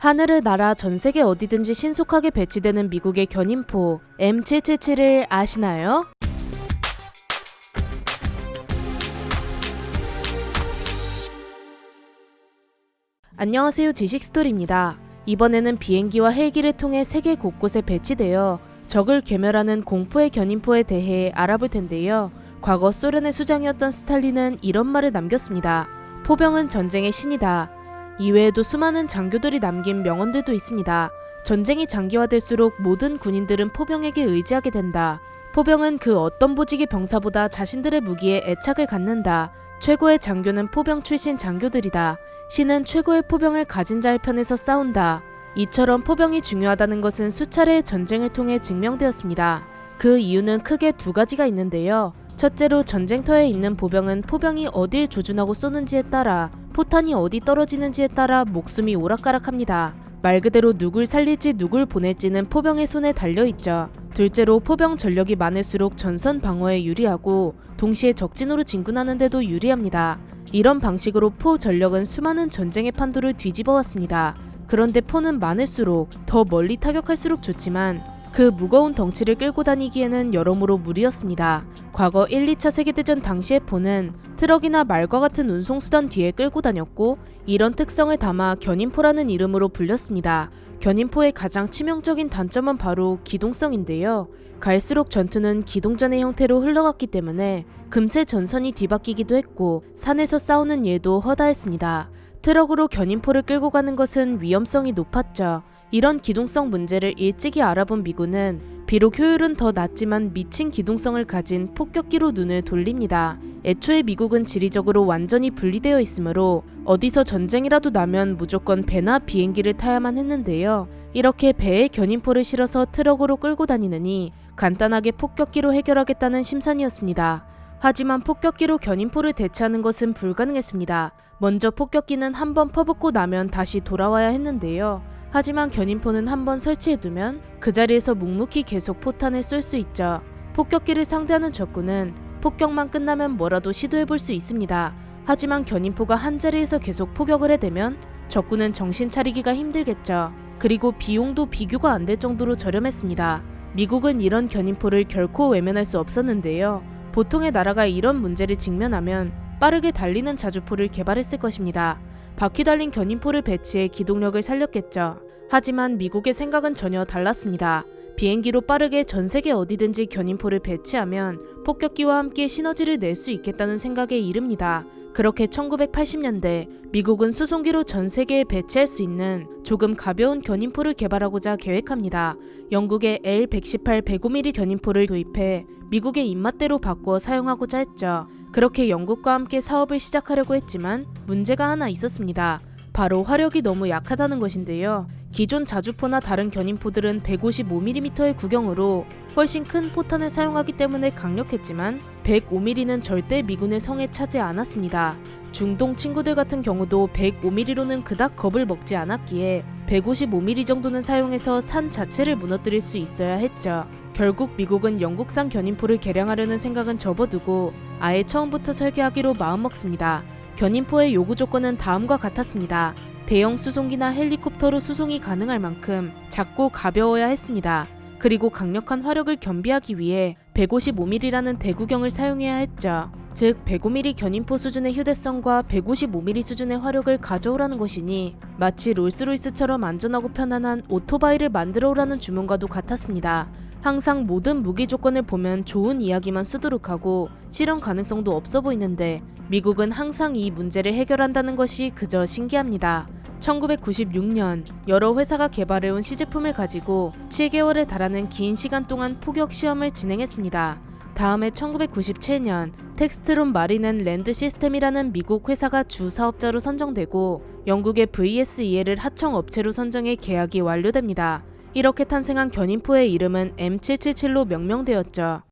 하늘을 날아 전 세계 어디든지 신속하게 배치되는 미국의 견인포 M777을 아시나요? 안녕하세요 지식스토리입니다. 이번에는 비행기와 헬기를 통해 세계 곳곳에 배치되어 적을 괴멸하는 공포의 견인포에 대해 알아볼 텐데요. 과거 소련의 수장이었던 스탈린은 이런 말을 남겼습니다. 포병은 전쟁의 신이다. 이외에도 수많은 장교들이 남긴 명언들도 있습니다. 전쟁이 장기화될수록 모든 군인들은 포병에게 의지하게 된다. 포병은 그 어떤 보직의 병사보다 자신들의 무기에 애착을 갖는다. 최고의 장교는 포병 출신 장교들이다. 신은 최고의 포병을 가진 자의 편에서 싸운다. 이처럼 포병이 중요하다는 것은 수차례의 전쟁을 통해 증명되었습니다. 그 이유는 크게 두 가지가 있는데요. 첫째로 전쟁터에 있는 보병은 포병이 어딜 조준하고 쏘는지에 따라 포탄이 어디 떨어지는지에 따라 목숨이 오락가락합니다. 말 그대로 누굴 살릴지 누굴 보낼지는 포병의 손에 달려 있죠. 둘째로 포병 전력이 많을수록 전선 방어에 유리하고 동시에 적진으로 진군하는데도 유리합니다. 이런 방식으로 포 전력은 수많은 전쟁의 판도를 뒤집어 왔습니다. 그런데 포는 많을수록 더 멀리 타격할수록 좋지만 그 무거운 덩치를 끌고 다니기에는 여러모로 무리였습니다. 과거 1, 2차 세계대전 당시의 포는 트럭이나 말과 같은 운송수단 뒤에 끌고 다녔고 이런 특성을 담아 견인포라는 이름으로 불렸습니다. 견인포의 가장 치명적인 단점은 바로 기동성인데요. 갈수록 전투는 기동전의 형태로 흘러갔기 때문에 금세 전선이 뒤바뀌기도 했고 산에서 싸우는 예도 허다했습니다. 트럭으로 견인포를 끌고 가는 것은 위험성이 높았죠. 이런 기동성 문제를 일찍이 알아본 미군은 비록 효율은 더 낮지만 미친 기동성을 가진 폭격기로 눈을 돌립니다. 애초에 미국은 지리적으로 완전히 분리되어 있으므로 어디서 전쟁이라도 나면 무조건 배나 비행기를 타야만 했는데요. 이렇게 배에 견인포를 실어서 트럭으로 끌고 다니느니 간단하게 폭격기로 해결하겠다는 심산이었습니다. 하지만 폭격기로 견인포를 대체하는 것은 불가능했습니다. 먼저 폭격기는 한번 퍼붓고 나면 다시 돌아와야 했는데요. 하지만 견인포는 한번 설치해두면 그 자리에서 묵묵히 계속 포탄을 쏠 수 있죠. 폭격기를 상대하는 적군은 폭격만 끝나면 뭐라도 시도해볼 수 있습니다. 하지만 견인포가 한 자리에서 계속 포격을 해대면 적군은 정신 차리기가 힘들겠죠. 그리고 비용도 비교가 안 될 정도로 저렴했습니다. 미국은 이런 견인포를 결코 외면할 수 없었는데요. 보통의 나라가 이런 문제를 직면하면 빠르게 달리는 자주포를 개발했을 것입니다. 바퀴 달린 견인포를 배치해 기동력을 살렸겠죠. 하지만 미국의 생각은 전혀 달랐습니다. 비행기로 빠르게 전 세계 어디든지 견인포를 배치하면 폭격기와 함께 시너지를 낼 수 있겠다는 생각에 이릅니다. 그렇게 1980년대 미국은 수송기로 전 세계에 배치할 수 있는 조금 가벼운 견인포를 개발하고자 계획합니다. 영국의 L118 105mm 견인포를 도입해 미국의 입맛대로 바꾸어 사용하고자 했죠. 그렇게 영국과 함께 사업을 시작하려고 했지만 문제가 하나 있었습니다. 바로 화력이 너무 약하다는 것인데요. 기존 자주포나 다른 견인포들은 155mm의 구경으로 훨씬 큰 포탄을 사용하기 때문에 강력했지만 105mm는 절대 미군의 성에 차지 않았습니다. 중동 친구들 같은 경우도 105mm로는 그닥 겁을 먹지 않았기에 155mm 정도는 사용해서 산 자체를 무너뜨릴 수 있어야 했죠. 결국 미국은 영국산 견인포를 개량하려는 생각은 접어두고 아예 처음부터 설계하기로 마음먹습니다. 견인포의 요구 조건은 다음과 같았습니다. 대형 수송기나 헬리콥터로 수송이 가능할 만큼 작고 가벼워야 했습니다. 그리고 강력한 화력을 겸비하기 위해 155mm라는 대구경을 사용해야 했죠. 즉 105mm 견인포 수준의 휴대성과 155mm 수준의 화력을 가져오라는 것이니 마치 롤스로이스처럼 안전하고 편안한 오토바이를 만들어 오라는 주문과도 같았습니다. 항상 모든 무기 조건을 보면 좋은 이야기만 수두룩하고 실현 가능성도 없어 보이는데 미국은 항상 이 문제를 해결한다는 것이 그저 신기합니다. 1996년 여러 회사가 개발해온 시제품을 가지고 7개월에 달하는 긴 시간 동안 포격 시험을 진행했습니다. 다음에 1997년 텍스트론 마리는 랜드 시스템이라는 미국 회사가 주 사업자로 선정되고 영국의 VSEL을 하청 업체로 선정해 계약이 완료됩니다. 이렇게 탄생한 견인포의 이름은 M777로 명명되었죠.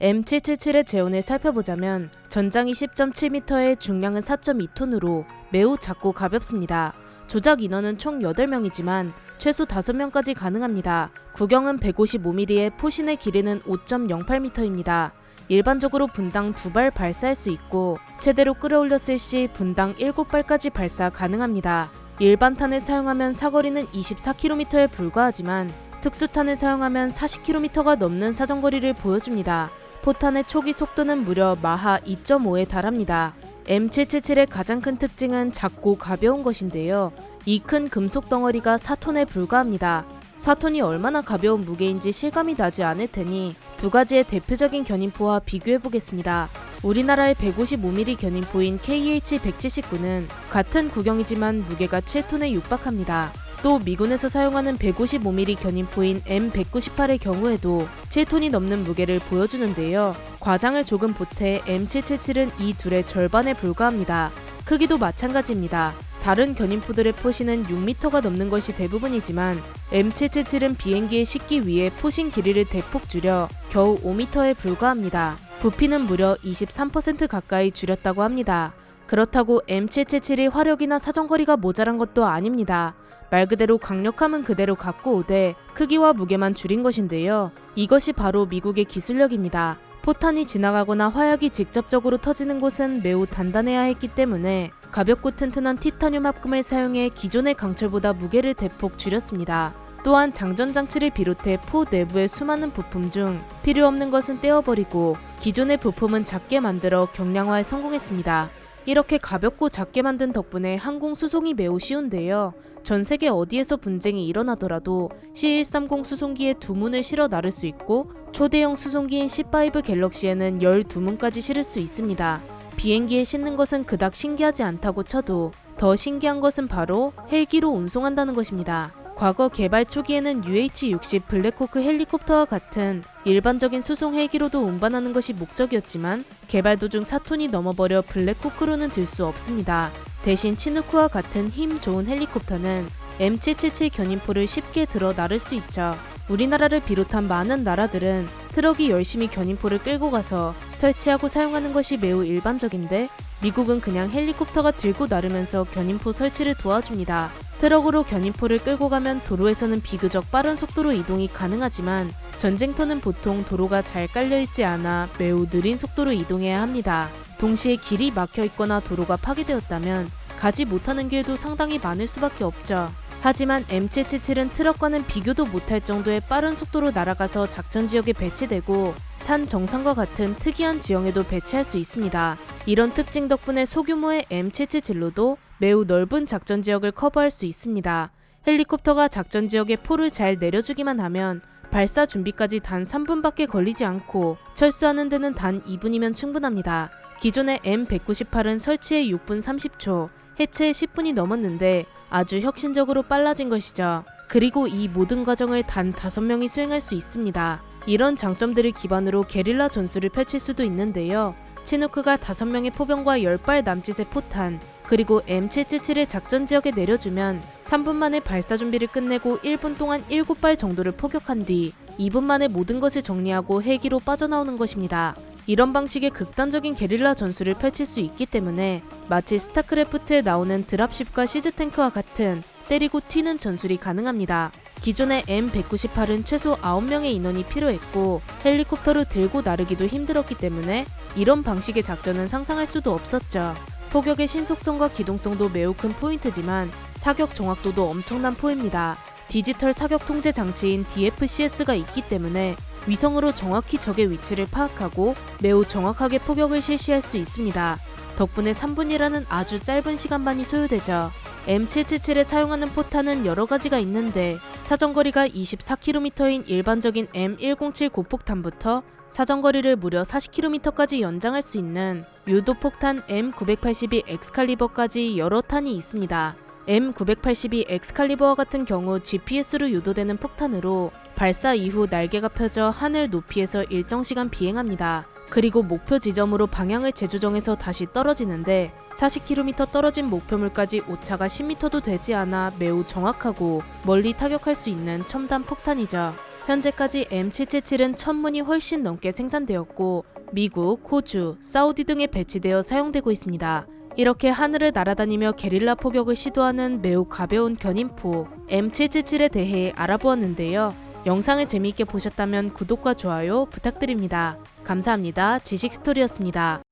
M777의 재원을 살펴보자면 전장이 10.7m에 중량은 4.2톤으로 매우 작고 가볍습니다. 조작 인원은 총 8명이지만 최소 5명까지 가능합니다. 구경은 155mm에 포신의 길이는 5.08m입니다. 일반적으로 분당 2발 발사할 수 있고 최대로 끌어올렸을 시 분당 7발까지 발사 가능합니다. 일반탄을 사용하면 사거리는 24km에 불과하지만 특수탄을 사용하면 40km가 넘는 사정거리를 보여줍니다. 포탄의 초기 속도는 무려 마하 2.5에 달합니다. M777의 가장 큰 특징은 작고 가벼운 것인데요. 이 큰 금속 덩어리가 4톤에 불과합니다. 4톤이 얼마나 가벼운 무게인지 실감이 나지 않을 테니 두 가지의 대표적인 견인포와 비교해 보겠습니다. 우리나라의 155mm 견인포인 KH-179는 같은 구경이지만 무게가 7톤에 육박합니다. 또 미군에서 사용하는 155mm 견인포인 M198의 경우에도 7톤이 넘는 무게를 보여주는데요. 과장을 조금 보태 M777은 이 둘의 절반에 불과합니다. 크기도 마찬가지입니다. 다른 견인포들의 포신은 6m가 넘는 것이 대부분이지만 M777은 비행기에 싣기 위해 포신 길이를 대폭 줄여 겨우 5m에 불과합니다. 부피는 무려 23% 가까이 줄였다고 합니다. 그렇다고 M777이 화력이나 사정거리가 모자란 것도 아닙니다. 말 그대로 강력함은 그대로 갖고 오되 크기와 무게만 줄인 것인데요. 이것이 바로 미국의 기술력입니다. 포탄이 지나가거나 화약이 직접적으로 터지는 곳은 매우 단단해야 했기 때문에 가볍고 튼튼한 티타늄 합금을 사용해 기존의 강철보다 무게를 대폭 줄였습니다. 또한 장전 장치를 비롯해 포 내부의 수많은 부품 중 필요 없는 것은 떼어버리고 기존의 부품은 작게 만들어 경량화에 성공했습니다. 이렇게 가볍고 작게 만든 덕분에 항공 수송이 매우 쉬운데요. 전 세계 어디에서 분쟁이 일어나더라도 C130 수송기에 두 문을 실어 나를 수 있고 초대형 수송기인 C5 갤럭시에는 12문까지 실을 수 있습니다. 비행기에 싣는 것은 그닥 신기하지 않다고 쳐도 더 신기한 것은 바로 헬기로 운송한다는 것입니다. 과거 개발 초기에는 UH-60 블랙호크 헬리콥터와 같은 일반적인 수송 헬기로도 운반하는 것이 목적이었지만 개발 도중 4톤이 넘어버려 블랙호크로는 들 수 없습니다. 대신 치누크와 같은 힘 좋은 헬리콥터는 M777 견인포를 쉽게 들어 나를 수 있죠. 우리나라를 비롯한 많은 나라들은 트럭이 열심히 견인포를 끌고 가서 설치하고 사용하는 것이 매우 일반적인데 미국은 그냥 헬리콥터가 들고 나르면서 견인포 설치를 도와줍니다. 트럭으로 견인포를 끌고 가면 도로에서는 비교적 빠른 속도로 이동이 가능하지만 전쟁터는 보통 도로가 잘 깔려 있지 않아 매우 느린 속도로 이동해야 합니다. 동시에 길이 막혀 있거나 도로가 파괴되었다면 가지 못하는 길도 상당히 많을 수밖에 없죠. 하지만 M777은 트럭과는 비교도 못할 정도의 빠른 속도로 날아가서 작전 지역에 배치되고 산 정상과 같은 특이한 지형에도 배치할 수 있습니다. 이런 특징 덕분에 소규모의 M777로도 매우 넓은 작전 지역을 커버할 수 있습니다. 헬리콥터가 작전 지역에 포를 잘 내려주기만 하면 발사 준비까지 단 3분밖에 걸리지 않고 철수하는 데는 단 2분이면 충분합니다. 기존의 M198은 설치에 6분 30초, 해체에 10분이 넘었는데 아주 혁신적으로 빨라진 것이죠. 그리고 이 모든 과정을 단 5명이 수행할 수 있습니다. 이런 장점들을 기반으로 게릴라 전술을 펼칠 수도 있는데요. 치누크가 5명의 포병과 10발 남짓의 포탄, 그리고 M777을 작전 지역에 내려주면 3분 만에 발사 준비를 끝내고 1분 동안 7발 정도를 포격한 뒤 2분 만에 모든 것을 정리하고 헬기로 빠져나오는 것입니다. 이런 방식의 극단적인 게릴라 전술을 펼칠 수 있기 때문에 마치 스타크래프트에 나오는 드랍십과 시즈탱크와 같은 때리고 튀는 전술이 가능합니다. 기존의 M198은 최소 9명의 인원이 필요했고 헬리콥터를 들고 나르기도 힘들었기 때문에 이런 방식의 작전은 상상할 수도 없었죠. 포격의 신속성과 기동성도 매우 큰 포인트지만 사격 정확도도 엄청난 포입니다. 디지털 사격 통제 장치인 DFCS가 있기 때문에 위성으로 정확히 적의 위치를 파악하고 매우 정확하게 포격을 실시할 수 있습니다. 덕분에 3분이라는 아주 짧은 시간만이 소요되죠. M777에 사용하는 포탄은 여러 가지가 있는데 사정거리가 24km인 일반적인 M107 고폭탄부터 사정거리를 무려 40km까지 연장할 수 있는 유도폭탄 M982 엑스칼리버까지 여러 탄이 있습니다. M982 엑스칼리버와 같은 경우 GPS로 유도되는 폭탄으로 발사 이후 날개가 펴져 하늘 높이에서 일정 시간 비행합니다. 그리고 목표 지점으로 방향을 재조정해서 다시 떨어지는데 40km 떨어진 목표물까지 오차가 10m도 되지 않아 매우 정확하고 멀리 타격할 수 있는 첨단 폭탄이죠. 현재까지 M777은 1000문이 훨씬 넘게 생산되었고 미국, 호주, 사우디 등에 배치되어 사용되고 있습니다. 이렇게 하늘을 날아다니며 게릴라 포격을 시도하는 매우 가벼운 견인포 M777에 대해 알아보았는데요. 영상을 재미있게 보셨다면 구독과 좋아요 부탁드립니다. 감사합니다. 지식 스토리였습니다.